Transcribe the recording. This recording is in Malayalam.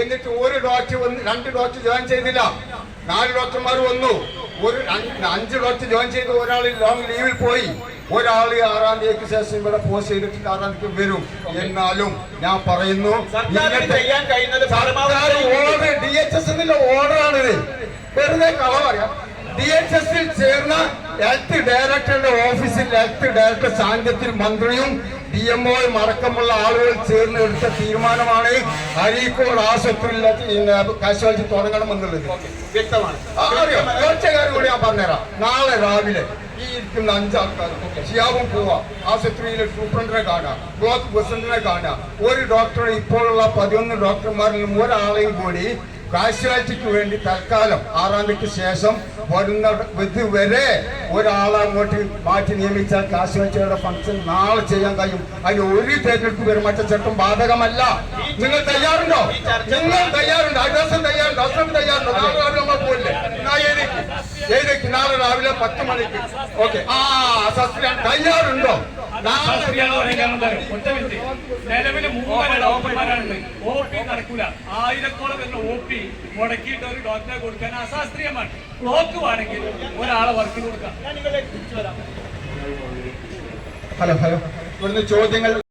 എന്നിട്ട് ഒരു ഡോക്ടർ വന്ന് രണ്ട് ഡോക്ടർ ജോയിൻ ചെയ്തില്ല. നാല് ഡോക്ടർമാർ വന്നു. ഒരു അഞ്ച് ഡോക്ടർ ജോയിൻ ചെയ്ത് ഒരാൾ ലോങ് ലീവിൽ പോയി. ഒരാൾ ആറാം തീയതിക്ക് ശേഷം ഇവിടെ പോസ്റ്റ് ചെയ്തിട്ട് ആറാം തീയതി വരും. എന്നാലും ഞാൻ പറയുന്നു ഓർഡർ ഡി എച്ച് എസ് ഓർഡറാണിത് വെറുതെ കള പറയാം. ഡി എച്ച് എസിൽ ചേർന്ന ഹെൽത്ത് ഡയറക്ടറുടെ ഓഫീസിൽ ഹെൽത്ത് ഡയറക്ടർ സാന്നിധ്യത്തിൽ മന്ത്രിയും ഡി എം ഒയും അടക്കമുള്ള ആളുകൾ ചേർന്ന് എടുത്ത തീരുമാനമാണ് അരീക്കോട് ആശുപത്രിയിൽ കാശുവാഴ്ച തുടങ്ങണമെന്നുള്ളത്. വ്യക്തമാണ്. അറിയോ? കുറച്ച കാര്യം കൂടി ഞാൻ പറഞ്ഞുതരാം. നാളെ രാവിലെ ഈ ഇരിക്കുന്ന അഞ്ചാൾക്കാർ ഷിയാവും പോവാം. ആശുപത്രിയിലെ സൂപ്രണ്ടിനെ കാണാം. ബ്ലോക്ക് പ്രസിഡന്റിനെ കാണാം. ഒരു ഡോക്ടറെ ഇപ്പോഴുള്ള പതിനൊന്ന് ഡോക്ടർമാരിൽ നിന്നും ഒരാളെയും കൂടി കാഷ്വാലിറ്റിക്ക് വേണ്ടി തൽക്കാലം ആറാം ശേഷം വരുന്ന ഇതുവരെ ഒരാളെ അങ്ങോട്ട് മാറ്റി നിയമിച്ചാൽ കാഷ്വാലിറ്റിയുടെ ഫംഗ്ഷൻ നാളെ ചെയ്യാൻ കഴിയും. അതിന് ഒരു തെരഞ്ഞെടുപ്പ് പെരുമാറ്റച്ചട്ടം ബാധകമല്ല. നിങ്ങൾ തയ്യാറുണ്ടോ? നിങ്ങൾ തയ്യാറുണ്ടോ? അഡ്രസ്സും തയ്യാറുണ്ടോ? അസുഖം തയ്യാറുണ്ടോ? നാളെ രാവിലെ നമ്മൾ പോയില്ലേ ഏതേക്ക് നാളെ രാവിലെ പത്ത് മണിക്ക്. ഓക്കെ. ആ സസ്യ തയ്യാറുണ്ടോ? നാളെ ശാസ്ത്രീയാണ് പറയുന്നത് പി മുടക്കിയിട്ട് ഒരു ക്ലോക്ക് ഒരാളെ കൊടുക്കാം. Hello hello. ഇവിടുന്ന് ചോദ്യങ്ങൾ